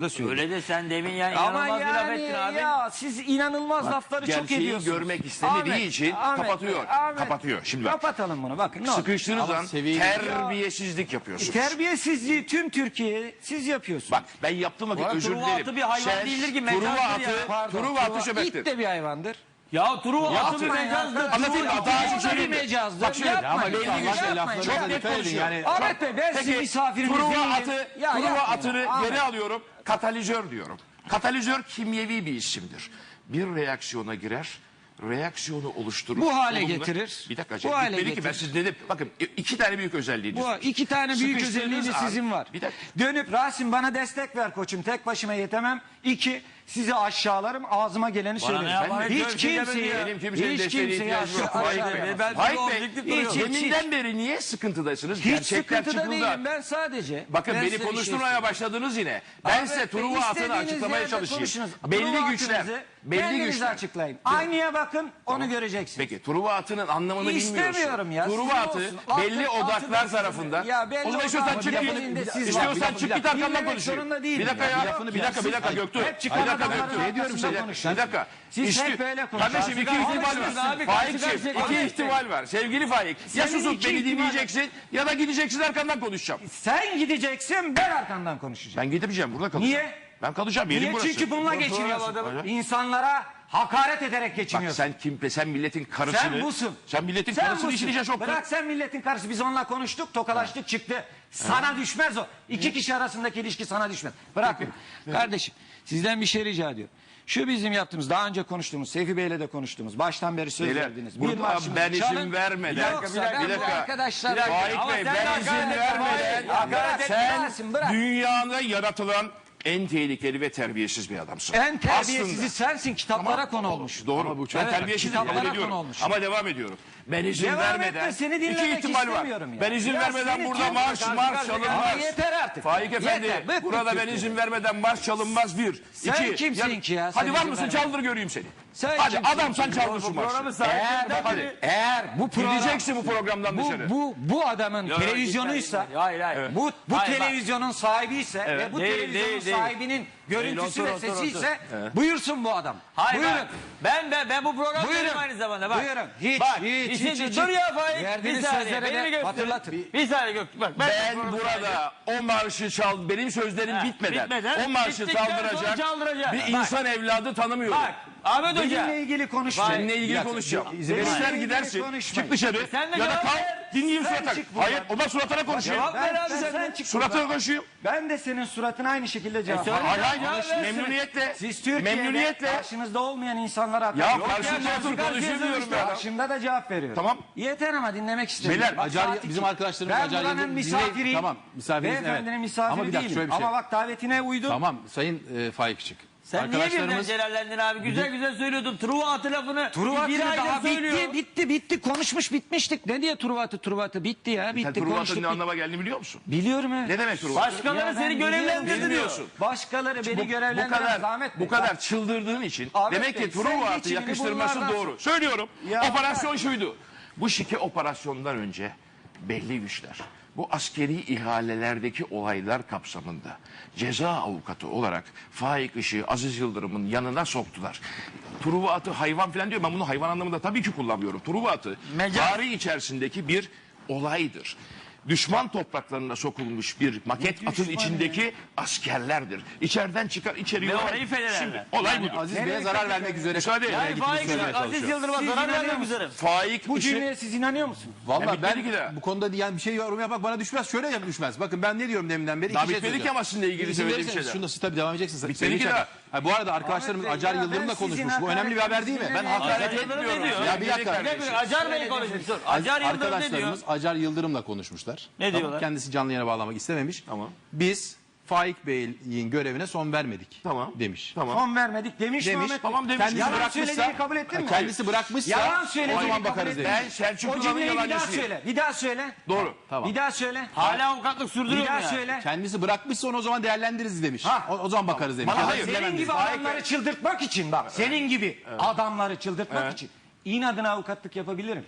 da söylüyor. Öyle de sen demin yani Ama inanılmaz bir laf yani ettin abi. ya siz inanılmaz lafları çok gerçeği ediyorsunuz. görmek istemediği Ahmet, için Ahmet, kapatıyor. Ahmet. Kapatıyor. Şimdi bak. Kapatalım bunu bakın ne olur. Sıkıştığınız Ama an seviyeyi- terbiyesizlik yapıyorsunuz. Terbiyesizliği tüm Türkiye siz yapıyorsunuz. Bak ben yaptığım vakit özür Truva dilerim. atı bir hayvan değildir ki, Truva mecazdır ya. atı, Pardon, Truva atı Truva- şebektir. İt de bir hayvandır. Ya Truva atı bir Yapmayın mecazdır. ya. Anlatayım mı? Truva Daha O da bir söyleyeyim mecazdır. Bak şimdi, Yapmayın, ama belli yapmayın, yapmayın. laflarınıza Çok net dikkat edin. konuşuyor. Yani- Ahmet Bey ben sizin Peki misafiriniz Truva değilim. atı, Ya Truva. Atını geri alıyorum. Katalizör diyorum. Katalizör kimyevi bir isimdir. Bir reaksiyona girer, reaksiyonu oluşturur. Bu hale Olumlu- getirir. Bir dakika. Bu hale bitmedi ki ben getirir. siz dedim. Bakın iki tane büyük özelliğiniz Bu var. iki tane büyük Sıkıştığınız özelliğiniz an- sizin var. Bir dakika. Dönüp Rasim bana destek ver koçum. Tek başıma yetemem. İki sizi aşağılarım. Ağzıma geleni Bana ne söylerim. yapar? Hiç Hiç kimse kimseyi demedi ya. Benim kimsenin hiç desteğine kimseyi ihtiyacım yok. aşağı- Faik aşağı Bey. Ben Faik objektif duruyorum. deminden beri niye sıkıntıdasınız? Hiç Gerçekler sıkıntıda çıkıldı. değilim ben sadece. Bakın Ben beni size bir şey konuşturmaya başladınız yine. Ben Ahmet size Bey, Truva atını istediğiniz açıklamaya yerde çalışayım. konuşunuz. Belli Truva güçler, atınızı belli kendiniz güçler. açıklayın. Aynaya bakın onu göreceksiniz. Peki Truva atının anlamını İstemiyorum bilmiyorsun. ya, Truva sizin atı olsun. Belli odaklar sizin. tarafından. Ya belli o zaman istiyorsan odaklar- çık bir git. lafını- siz. İstiyorsan Bir çık lafını- git arkamdan dinlemek konuşayım. zorunda değilim Bir dakika ya. ya. Bir Bir dakika bir dakika Siz Göktuğ. Hep çıkan Bir dakika adamların Göktuğ. arkasında size. konuşuyorsunuz. Bir dakika. Siz İsti- hep böyle konuşuyorsunuz. Kardeşim iki Karşı ihtimal karşıya var. abi, karşı Faik'ciğim karşıya iki konuşuyoruz. ihtimal var. Sevgili Faik. Ya Senin susup iki beni ihtimal- dinleyeceksin ya da gideceksin arkandan konuşacağım. Sen gideceksin ben arkandan konuşacağım. Ben gidemeyeceğim burada kalacağım. Niye? Ben kalacağım. Yerim Niye? burası. Çünkü bununla geçiniyorsun. İnsanlara hakaret ederek Bak geçiniyorsun. sen kim? Sen milletin karısını. Sen busun. Sen milletin Sen karısını busun. işine soktun. Bırak sen milletin karısı. Biz onunla konuştuk, tokalaştık, çıktı. Sana düşmez o. İki kişi arasındaki ilişki sana düşmez. Bırakın. Kardeşim sizden bir şey rica ediyorum. Şu bizim yaptığımız, daha önce konuştuğumuz, Seyfi Bey'le de konuştuğumuz, baştan beri söz Beyler, verdiniz. burada marşımızı ben izin çalın. vermeden- Yoksa Bir dakika, ben bir bu dakika. arkadaşlar... Bir. Faik Ama Bey sen ben hakaret izin etme, vermeden Faik. Hakaret sen Rasim, bırak. dünyada yaratılan en tehlikeli ve terbiyesiz bir adamsın. En terbiyesizi Aslında. sensin. Kitaplara konu olmuş. Doğru. Ama bu çok Evet, terbiyesiz kitaplara kabul ediyorum. konu olmuş. Ama devam ediyorum. Ben izin Devam vermeden etme, seni iki dinlemek ihtimal var. istemiyorum ya. Ben izin Ya vermeden seni burada kim- marş karşı marş karşıya çalınmaz. Yeter artık. Faik Efendi Yeter, bıktık burada ben izin vermeden marş çalınmaz bir. Sen iki. kimsin ki ya? Sen Hadi var izin mısın vermeden. çaldır göreyim seni. Sen Hadi kimsin? adamsan çaldır şu sahiplerinden Eğer, biri. eğer bu program... Gideceksin bu programdan bu, dışarı. bu, bu adamın Yok, televizyonuysa... gitmedi. Hayır hayır. Bu, bu Hayır, bak. televizyonun sahibiyse ve bu Değil, televizyonun değil, değil. sahibinin görüntüsü Değil, ve otur, otur, sesi ise buyursun bu adam. Hayır Buyurun. bak. Ben ben ben bu programı Buyurun. aynı zamanda bak. Buyurun. Hiç, bak, hiç, işin- hiç, hiç, Dur hiç. ya Faik. Bir saniye. Beni göster. hatırlatın. Bir saniye Göktürk. Bak ben, Ben burada o marşı çal benim sözlerim bitmeden, o marşı çaldıracak. bir Bak. insan evladı tanımıyorum. Bak Ahmet Hoca. Benimle ilgili konuşmayın. Seninle ilgili konuşacağım. Benimle gidersin, konuşmayın. çık dışarı Sen de ya da kal, dinleyeyim suratına. çık. Hayır, o da suratına konuşayım. Cevap ver abi Ben- sen. sen çık Suratına konuşayım. Ben de senin suratına aynı şekilde cevap söyle. veririm. Hayır hayır, memnuniyetle. Siz Türkiye'de Memnuniyetle. karşınızda olmayan insanlara hakaret Ya karşımda ya, otur karşı konuşayım karşıya diyorum ben. Karşında da cevap veriyorum. Tamam. Yeter ama dinlemek istemiyorum. Beyler, Acar, bizim arkadaşlarımız Ben Acar buranın Yıldırım misafiriyim. dinleyin. Tamam misafiriz Beyefendinin evet. misafiri Ama bir dakika değilim. şöyle bir şey. Ama bak davetine uydum. Tamam Sayın e, Faikçık. Sen niye birden Arkadaşlarımız celallendin abi? Güzel güzel söylüyordun. Truva atı lafını. Truvatı bir aydır daha söylüyor. bitti, bitti, bitti. Konuşmuş bitmiştik. Ne diye Truvatı, Truvatı? Bitti ya, bitti. Sen Truvat'ın konuştuk. ne bitti. anlama geldiğini biliyor musun? Biliyorum evet. Ne demek Truvat? Başkaları Ya ben seni görevlendirdi diyor. Bilmiyorsun. Başkaları beni Bu, bu görevlendiren kadar Zahmet Bey. bu kadar çıldırdığın için Ahmet demek Bey, ki sen Truvat'ı yakıştırması bunlardan doğru. Söylüyorum. Ya Operasyon şuydu. Bu şike operasyondan önce belli güçler bu askeri ihalelerdeki olaylar kapsamında ceza avukatı olarak Faik Işık'ı Aziz Yıldırım'ın yanına soktular. Truva atı hayvan falan diyor. Ben bunu hayvan anlamında tabii ki kullanmıyorum. Truva atı Mecaz. tarih içerisindeki bir olaydır. Düşman topraklarına sokulmuş bir maket atın içindeki askerlerdir. İçeriden çıkar içeri Ve yolar. orayı. Şimdi olay budur. Aziz Bey'e zarar vermek üzere. Müsaade edin. Yani Faik Aziz. Yıldırım'a Siz zarar inanıyor vermek musunuz? üzere. Faik Bu Işık cümleye siz inanıyor musunuz? Ya Valla bitmedi ben ki daha. bu konuda diyen bir şey yorum yapmak bana düşmez. Şöyle yap düşmez. Bakın ben ne diyorum deminden beri? Daha İki şey bitmedi ki ama sizinle ilgili İzin söylediğim verirseniz şeyler. Şunu da siz tabii devam edeceksiniz. Bitmedi Sevgili ki Çakar. daha. Ha, bu arada arkadaşlarımız Ahmet Bey, Acar ya Yıldırım'la ben sizin konuşmuş. Bu önemli bir haber değil mi? Ben hakaretinizi hakaret Acar Yıldırım ne etmiyorum. diyor? Ya bir dakika. Bir dakika, Acar Bey konuşmuş. Dur. Acar Yıldırım ne diyor? Arkadaşlarımız Acar Yıldırım'la konuşmuşlar. Ne diyorlar? Kendisi canlı yayına bağlamak istememiş. Tamam. Biz Faik Bey'in görevine son vermedik. Tamam. Demiş. Tamam. Son vermedik demiş, Demiş. mi Ahmet Bey? Tamam demiş. Kendisi Yalan bırakmışsa, söylediğini kabul ettin mi? kendisi bırakmışsa Yalan o söylediğini zaman kabul bakarız demiş. Ben Selçuk O Yılan'ın cümleyi bir daha söyle. Bir daha söyle. Doğru. Tamam. Bir daha söyle. Hala avukatlık Bir sürdürüyor daha mu ya? söyle. Kendisi bırakmışsa onu o zaman değerlendiririz demiş. Ha. O, o zaman bakarız demiş. Bana hayır. Senin gibi adamları çıldırtmak için bak. Senin gibi adamları çıldırtmak için inadına avukatlık yapabilirim.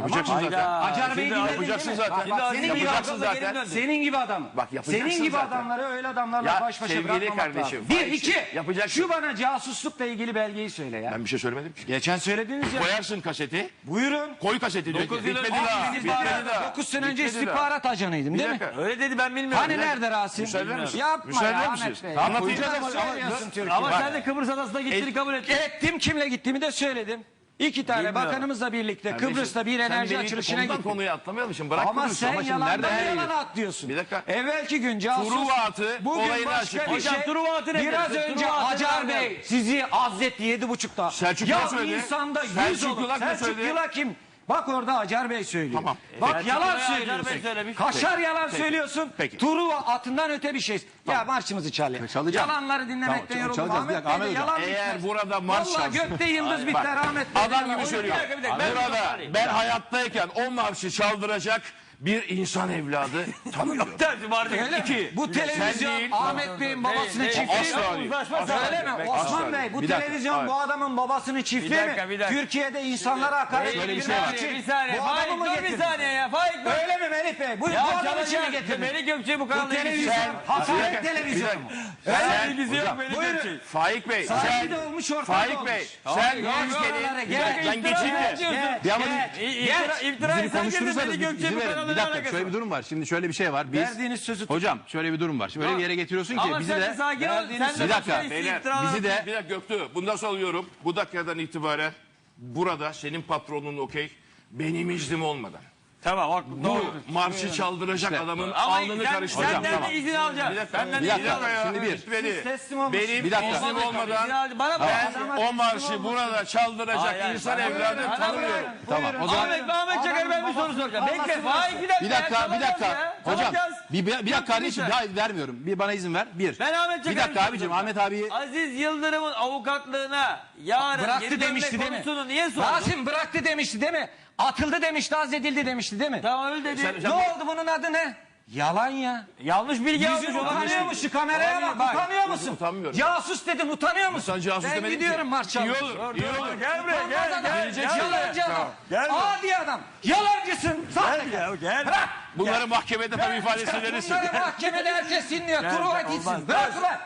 Yapacaksın zaten. Acar Bey Şimdi dinledin yapacaksın değil mi? zaten. Bak, bak, senin gibi Yapacaksın zaten. Senin gibi adam. Bak, yapacaksın Senin gibi zaten. adamları öyle adamlarla Ya, baş başa sevgili bırakmamak kardeşim, lazım. Bir, iki. yapacaksın. Şu bana casuslukla ilgili belgeyi söyle ya. Ben bir şey söylemedim ki. Geçen söylediniz ya. Koyarsın kaseti. Buyurun. Koy kaseti diyor. Dokuz Bitmedi yıl önce daha. Bitmedi daha. 9 sene önce Bitmedi daha. istihbarat ajanıydım değil mi? dakika. Öyle dedi ben bilmiyorum. Hani nerede Rasim? Müsaade misin? Yapma Müsaade ya misiniz? Ahmet Bey. Koyacağız bunları ama- ama- söylüyorsun Türkiye. Ama sen de Kıbrıs Adası'na gittiğini kabul et. Ettim kimle gittiğimi de söyledim. İki tane Bilmiyorum. bakanımızla birlikte Kıbrıs'ta bir Sen enerji beni açılışına konudan gittik. konuya atlamayalım şimdi. Bırak Ama Kıbrıs'ı. sen şimdi yalandan nerede her yalana yeri? atlıyorsun. Bir dakika. Evvelki gün casus. Truva atı Bugün olayını başka açıklayın. bir şey. Hocam, Truva atı nedir? Biraz Truva önce Acar nerede? Bey sizi azletti yedi buçukta. Selçuklular ya söyledi. insanda yüz Selçuklular olur. ne söyledi? Selçuklular kim? Bak orada Acar Bey söylüyor. Tamam. Bak Selçuklular yalan Acar Bey söylüyorsun. söylemiş. Kaşar yalan söylüyorsun. Peki. Truva atından öte bir şey. Ya marşımızı çal ya. Çalacağım. Yalanları dinlemekten Tamam, yoruldum. çalacağız. Bir Ahmet dakika, Bey de Ahmet Hocam. Eğer burada marş çalsın. gökte yıldız biter Ahmet Bey. Adam gibi söylüyor. Bir dakika, bir dakika. Ben- Burada ben hayattayken o marşı çaldıracak bir insan evladı vardı. Öyle mi? İki. Bu Sen televizyon değil. Ahmet Bey'in babasının Değil, çiftliği değil. mi? Asla değil. Uzlaşma Asla? Asla Osman değil. Bey bu Bir dakika. televizyon bu adamın babasının çiftliği Bir dakika, mi? bir dakika. Türkiye'de insanlara hakaret Şöyle bir şey var. için Bir saniye. bu adamı Faik mı dur bir getirdin? saniye ya. Faik dur. Öyle mi Melih Bey? Bu, Ya bu adamı için mi getirdin? Melih Gökçe bu Bu kanalda televizyon hakaret televizyonu mu? Yok Melih Buyurun. Gökçe. Faik Bey sen de olmuş ortak Faik olmuş. Bey sen bu Gel, ülkenin gel, sen İftira geçince ediyorsun. Bir ama Gel. İftira, iftira Bizi sen girdin konuşturursanız biz- Gökçe bu verin. Bir ne dakika alakası şöyle bir var? durum var. Şimdi şöyle bir şey var. Biz Verdiğiniz sözü tutun. Hocam şöyle bir durum var. Şöyle bir yere getiriyorsun ki Ama bizi sen de de sakin ol. Sen de Bir başka dakika. birisi iftira bizi de bir dakika Göktuğ bundan sonra alıyorum. Bu dakikadan itibaren burada senin patronun okey benim iznim olmadan. Tamam bak Bu marşı çaldıracak adamın alnını sen, karıştıracak. senden tamam. de izin alacağım. Dakika. izin alacağım. Şimdi bir. Teslim. Benim Bir dakika. iznim İzin olmadan Bana ben o marşı burada çaldıracak insan bana evladı buyurun, bana tanımıyorum. buyurun. Tamam, o zaman- Ahmet, Ahmet Çakar ben bir soru soracağım. Bekle Faik bir dakika. bir dakika, ya, bir dakika. ya, Hocam, bir, bir, dakika kardeşim, hayır vermiyorum. Bir bana izin ver. Bir. Ben Ahmet Çakar'ı Bir dakika abicim. Ahmet abiyi Aziz Yıldırım'ın avukatlığına yarın Bıraktı demişti değil mi? niye sordun? Rasim bıraktı demişti değil mi? Atıldı demişti, azledildi demişti değil mi? Tamam öyle dedi. Ne oldu bunun adı ne? Yalan ya. Yanlış bilgi almış Yüzün olabilir. utanıyor musun? Kameraya bak. Bak, Utanıyor musun? utanmıyorum. Casus dedin utanıyor musun? Sen casus ben demedin gidiyorum ki. marş İyi çalmaya. olur, iyi olur. Gel buraya Utanmaz gel adam. gel. gel Yalancı adam. Gel buraya. Adi adam. Yalancısın. Sahtekar. Gel gel. Bırak. Bunları mahkemede tabii ifadesi verirsin. Bunları mahkemede herkes dinliyor. Gel, Truva gel, gitsin. olmaz. Bırak ulan.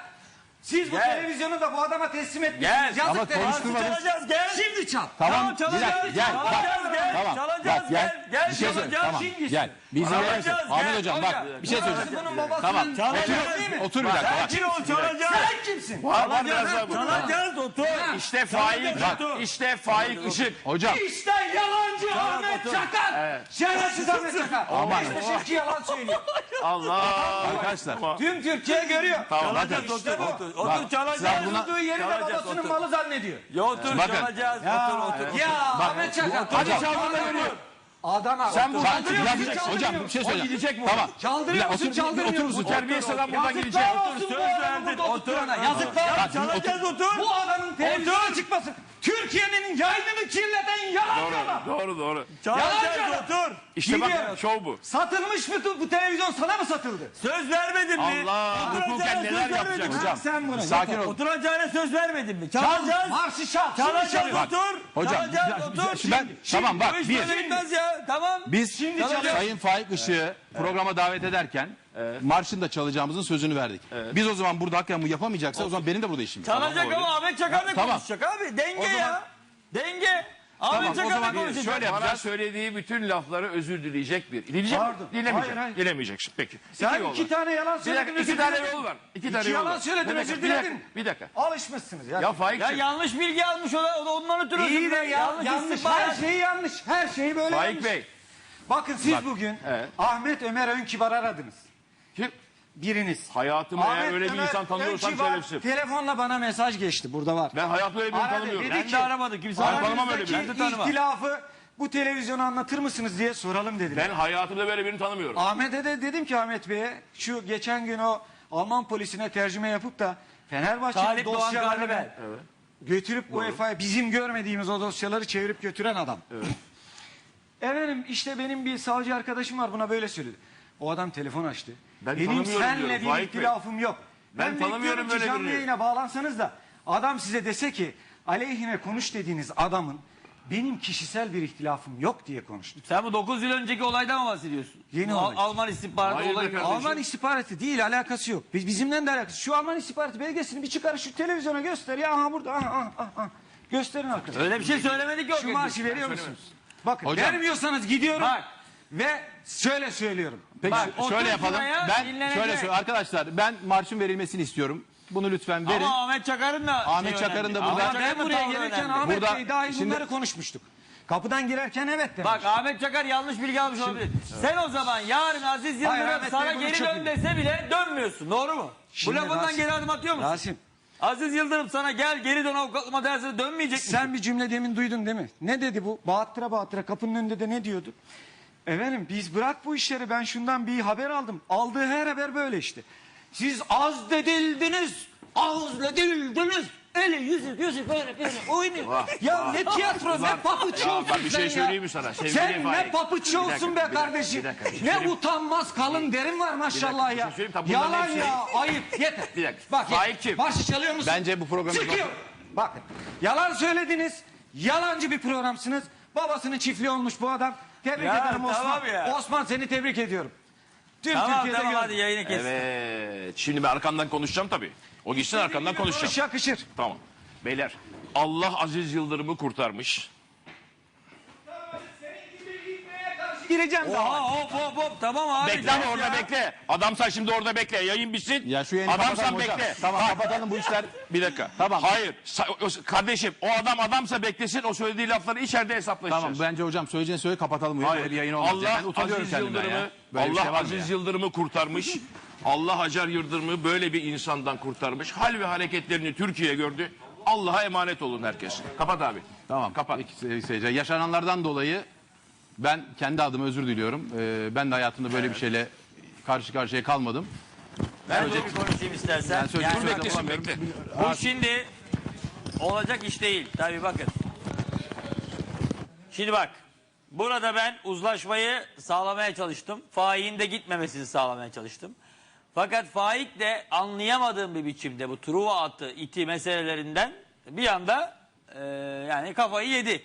Siz bu Gel. televizyonu da bu adama teslim Gel. etmişsiniz. Yazık Ama konuşturmadınız. Çalacağız gel. Şimdi çal. Tamam, çalacağız. bir dakika, gel. Bak, Çalacağız gel. tamam. Çalacağız Bak, gel. Gel Bir şey söyle. çalacağız. Tamam. Şimdi. Gel. Biz Çalacağız, de Ahmet gel. hocam bak bir şey söyleyeceğim. Bunun babasının Tamam. Çalacağız. değil mi? Otur bir dakika bak. Sakin ol çalacağız. Sen kimsin? Bu. Çalacağız otur. İşte Faik, Bak. işte Faik Işık. Hocam İşte yalancı Ahmet Çakar. Şerefsiz Ahmet Çakar. Aman. Beşiktaş'ın ki yalan söylüyor. Allah. arkadaşlar. Tüm Türkiye görüyor. Çalacağız İşte otur. bu. Otur, otur çalacağız. buna- Oturduğu yeri de Çalacağız, babasının otur. malı zannediyor. Ya otur Bakın. çalacağız. Otur otur. Ya Ahmet Çakar. Hadi çaldırma Adam- görüyor. Adama. Sen bu Bak, Çaldırıyor musun, çaldırmıyor hocam bir şey musun? söyleyeceğim. gidecek mi? Tamam. Çaldırıyor musun, otur, çaldırmıyor otur musun? musun? Terbiyesiz adam buradan gidecek. Yazıklar olsun bu Söz adamı verdin, burada otur. oturana. Yazıklar olsun. Çalacağız otur. Bu adamın televizyona çıkmasın. Türkiye'nin yayınını kirleten yalancı adam. Doğru doğru. Çalacağız Yalancı otur. İşte bak Gidiyor. şov bu. Satılmış mı bu televizyon sana mı satıldı? Söz vermedin mi? Allah hukuken neler yapacak hocam. Sen bunu. Sakin ol. Oturacağına söz vermedin mi? Çal. Çalacağız. Marşı çal. Şimdi Çalacağız otur. Hocam, Çalacağız bir- otur. şimdi ben- tamam, bak, Bu iş bir. böyle bitmez ya. Tamam. Biz çalacağız. Sayın Faik Işık'ı programa davet ederken marşın da çalacağımızın sözünü verdik. Biz o zaman burada hakikaten bu yapamayacaksa o zaman benim de burada işim yok. Çalacak ama Ahmet Çakar da Tamam. konuşacak abi. Denge O zaman- ya. Denge. Ahmet Tamam, o Çakar da zaman konuşacak. şöyle Bana yapacağız. söylediği bütün lafları özür dileyecek bir. Dileyecek mi? Pardon. Dilemeyecek. Hayır, hayır. Dilemeyeceksin. Peki. Sen yol iki var. tane yalan Bir söyledin. dakika, iki özür tane diledin. yol var. İki tane yol yalan var. söyledin Bir dakika, özür bir dakika, diledin. Bir dakika. Alışmışsınız ya. Ya Faik Ya yanlış bilgi almış o da o da ondan ötürü. İyi de ya, Yanlış yanlış. istihbarat. Her şeyi yanlış. Her şeyi böyle Faik yanlış. Bey. Bakın siz bugün Evet. Ahmet Ömer Önkibar aradınız. Biriniz. Hayatımda eğer öyle bir Ömer insan tanıyorsam şerefsiz. Telefonla bana mesaj geçti. Burada var. Ben hayatımda öyle birini Aradı, tanımıyorum. dedi Ben de aramadım. Kimse aramadı. tanımam öyle birini. Ben de tanımam. İhtilafı bu televizyonu anlatır mısınız diye soralım dediler. Ben hayatımda böyle birini tanımıyorum. Ahmet'e de dedim ki Ahmet Bey'e şu geçen gün o Alman polisine tercüme yapıp da Fenerbahçe'nin Talip Doğan dosyalarını Garnibel. götürüp UEFA'ya bizim görmediğimiz o dosyaları çevirip götüren adam. Efendim işte benim bir savcı arkadaşım var buna böyle söyledi. O adam telefon açtı. Ben benim tanımıyorum seninle diyorum, bir Faik Bey. ihtilafım yok. Ben Ben, tanımıyorum bekliyorum ki böyle canlı birini. yayına bağlansanız da adam size dese ki aleyhine konuş dediğiniz adamın benim kişisel bir ihtilafım yok diye konuştum. Sen bu 9 yıl önceki olaydan mı bahsediyorsun? Yeni Bu Al- olay. Alman istihbaratı Hayır be olayı. kardeşim. Alman istihbaratı değil alakası yok. Biz bizimle de alakası. Şu Alman istihbaratı belgesini bir çıkar şu televizyona göster ya aha burada aha aha aha. Gösterin arkadaşlar. Öyle bir şey söylemedik yok. Şu maaşı veriyor musunuz? Bakın Hocam. vermiyorsanız gidiyorum Bak. Ve şöyle söylüyorum. Peki Bak, şöyle yapalım. Ben dinlenecek. şöyle söyleyeyim. Arkadaşlar ben marşın verilmesini istiyorum. Bunu lütfen verin. Ama Ahmet Çakar'ın da Ahmet şey Çakar'ın da burada- Ahmet Ben Çakar'ın buraya tavrı gelirken önemli. Ahmet Burada- Bey dahil şimdi- bunları konuşmuştuk. Kapıdan girerken evet demiş. Bak Ahmet Çakar yanlış bilgi almış olabilir. Sen o zaman yarın Aziz Hayır, Yıldırım Ahmet sana Bey bunu geri çok dön iyi. dese bile dönmüyorsun. Doğru mu? Şimdi Bu lafından Rasim- geri adım atıyor musun? Rasim Aziz Yıldırım sana gel geri dön avukatlığıma derse dönmeyecek misin? sen bir cümle demin duydun değil mi? Ne dedi bu? Bağıttıra bağıttıra kapının önünde de ne diyordu? Efendim biz bırak bu işleri ben şundan bir haber aldım. Aldığı her haber böyle işte. Siz az dedildiniz, azledildiniz. Öyle yüzü gözü böyle böyle oynuyor. ya ne tiyatro ne papuç Ya olsun bak bir sen şey ya. söyleyeyim mi sana? Sevgili Sen ne Faik. papuç Bir olsun dakika, be bir dakika, kardeşim. bir dakika, bir şey ne söyleyeyim. utanmaz kalın derin var maşallah bir şey ya. söyleyeyim, tabii bunların Yalan hepsi- ya ayıp yeter. Bir dakika. Bak Faik'cim. Marşı çalıyor musun? Bence bu programı- Çıkıyor. Bakın yalan söylediniz. Yalancı bir programsınız. Babasının çiftliği olmuş bu adam. Tebrik Ya, ederim Osman. tamam ya. Osman seni tebrik ediyorum. Tüm Tamam Türkiye'de tamam gör- hadi yayını kes. Evet. Şimdi ben arkandan konuşacağım tabii. O gitsin arkandan Konuş konuşacağım. yakışır. Tamam. Beyler Allah Aziz Yıldırım'ı kurtarmış. Gireceğim daha. Oha hop hop hop tamam abi. Bekle tamam ama orada ya. bekle. Adamsan şimdi orada bekle. Yayın bitsin. Ya şu yayını Adamsan kapatalım hocam. bekle. Tamam Bak, kapatalım bu işler. Bir dakika. Tamam. Hayır. Sa- o- kardeşim o adam adamsa beklesin. O söylediği lafları içeride hesaplaşacağız. Tamam bence hocam söyleyeceğini söyle kapatalım. bu Hayır. Öyle bir yayın olmaz. Allah ben utanıyorum Aziz kendimden Yıldırım'ı, ya. Böyle bir Allah şey var mı Aziz ya? Yıldırım'ı kurtarmış. Allah Hacer Yıldırım'ı böyle bir insandan kurtarmış. Hal ve hareketlerini Türkiye gördü. Allah'a emanet olun herkes. Kapat abi. Tamam. Kapat. Seyirciler. Yaşananlardan dolayı ben kendi adıma özür diliyorum. Ee, ben de hayatımda böyle bir şeyle karşı karşıya kalmadım. Ben de bir konuşayım istersen. Ben söyleyeceğim Yani söyle bak, Beklesin bulamıyorum. bekle. bu şimdi olacak iş değil. Tabii bakın. Şimdi bak. Burada ben uzlaşmayı sağlamaya çalıştım. Faik'in de gitmemesini sağlamaya çalıştım. Fakat Faik de anlayamadığım bir biçimde bu Truva atı iti meselelerinden bir anda e, yani kafayı yedi.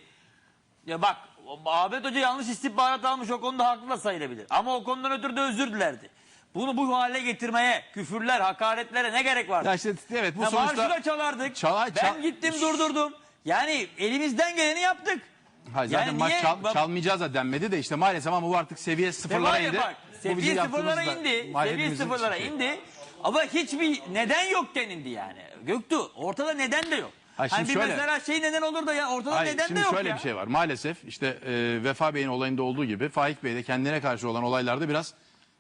Ya bak Ahmet Hoca yanlış istihbarat almış o konuda haklı da sayılabilir. Ama o konudan ötürü de özür dilerdi. Bunu bu hale getirmeye, küfürler, hakaretlere ne gerek var? Ya işte evet bu Ya sonuçta marşı da çalardık. Ben çal- gittim durdurdum. Yani elimizden geleni yaptık. Hayır, zaten Yani maç niye- çal- çalmayacağız da denmedi de işte maalesef ama bu artık seviye Ve sıfırlara indi. bak, seviye sıfırlara indi. Seviye sıfırlara indi. Ama hiçbir neden yok denildi yani. Göktuğ ortada neden de yok. Hayır, hani şimdi bir şöyle- mesela şey neden olur da ya ortada Hayır, neden şimdi de yok şöyle ya. bir şey var. Maalesef işte e, Vefa Bey'in olayında olduğu gibi Faik Bey de kendine karşı olan olaylarda biraz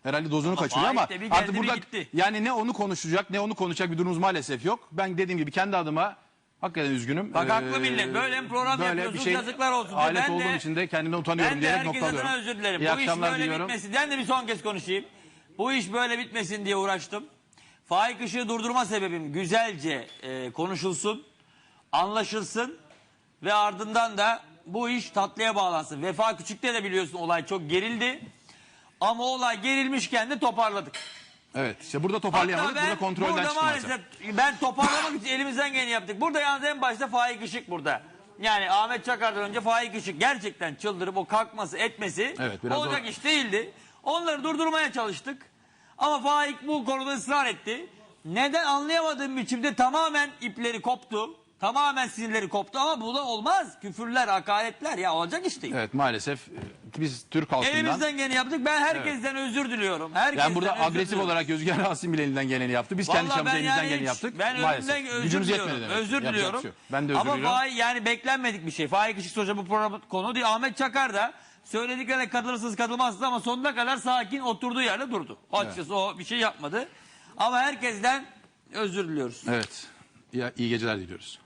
herhalde dozunu kaçırıyor Faik ama de bir geldi, artık bir burada gitti. yani ne onu konuşacak ne onu konuşacak bir durumumuz maalesef yok. Ben dediğim gibi kendi adıma hakikaten üzgünüm. Bak Ee, haklı millet. Böyle bir program böyle yapıyorsunuz, şey yazıklar olsun. Alet Ben de- olduğum için de kendimden utanıyorum Ben de diyerek herkes noktalıyorum. adına özür dilerim. İyi Bu iş akşamlar böyle diliyorum. bitmesin. Ben de bir son kez konuşayım. Bu iş böyle bitmesin diye uğraştım. Faik Işık'ı durdurma sebebim güzelce e, konuşulsun, anlaşılsın ve ardından da bu iş tatlıya bağlansın. Vefa Küçük'te de biliyorsun olay çok gerildi. Ama olay gerilmişken de toparladık. Evet işte burada toparlayamadık. ben Burada kontrolden burada çıktı maalesef. maalesef ben toparlamak için elimizden geleni yaptık. Burada yalnız en başta Faik Işık burada. Yani Ahmet Çakar'dan önce Faik Işık gerçekten çıldırıp o kalkması etmesi Evet, biraz olacak o- iş değildi. Onları durdurmaya çalıştık. Ama Faik bu konuda ısrar etti. Neden anlayamadığım biçimde tamamen ipleri koptu. Tamamen sinirleri koptu ama bu da olmaz. Küfürler, hakaretler ya olacak iş değil. Evet maalesef e, biz Türk halkından Elimizden geleni yaptık. Ben herkesten özür diliyorum. Herkesten yani burada özür agresif diliyorum. olarak Özgen Rasim bile elinden geleni yaptı. Biz kendi Vallahi çapımızda ben elimizden yani geleni hiç- yaptık. Ben maalesef. önümden özür Gücümüz diliyorum. yetmedi demek. Özür Yapacak bir diliyorum. şey yok. Ben de özür Ama diliyorum. Faik yani beklenmedik bir şey. Faik Işık Hoca bu program konu değil. Ahmet Çakar da söylediklerine katılırsınız katılmazsınız ama sonuna kadar sakin oturduğu yerde durdu. Açıkçası o bir şey yapmadı. Ama herkesten özür diliyoruz. Evet. İyi, iyi geceler diliyoruz.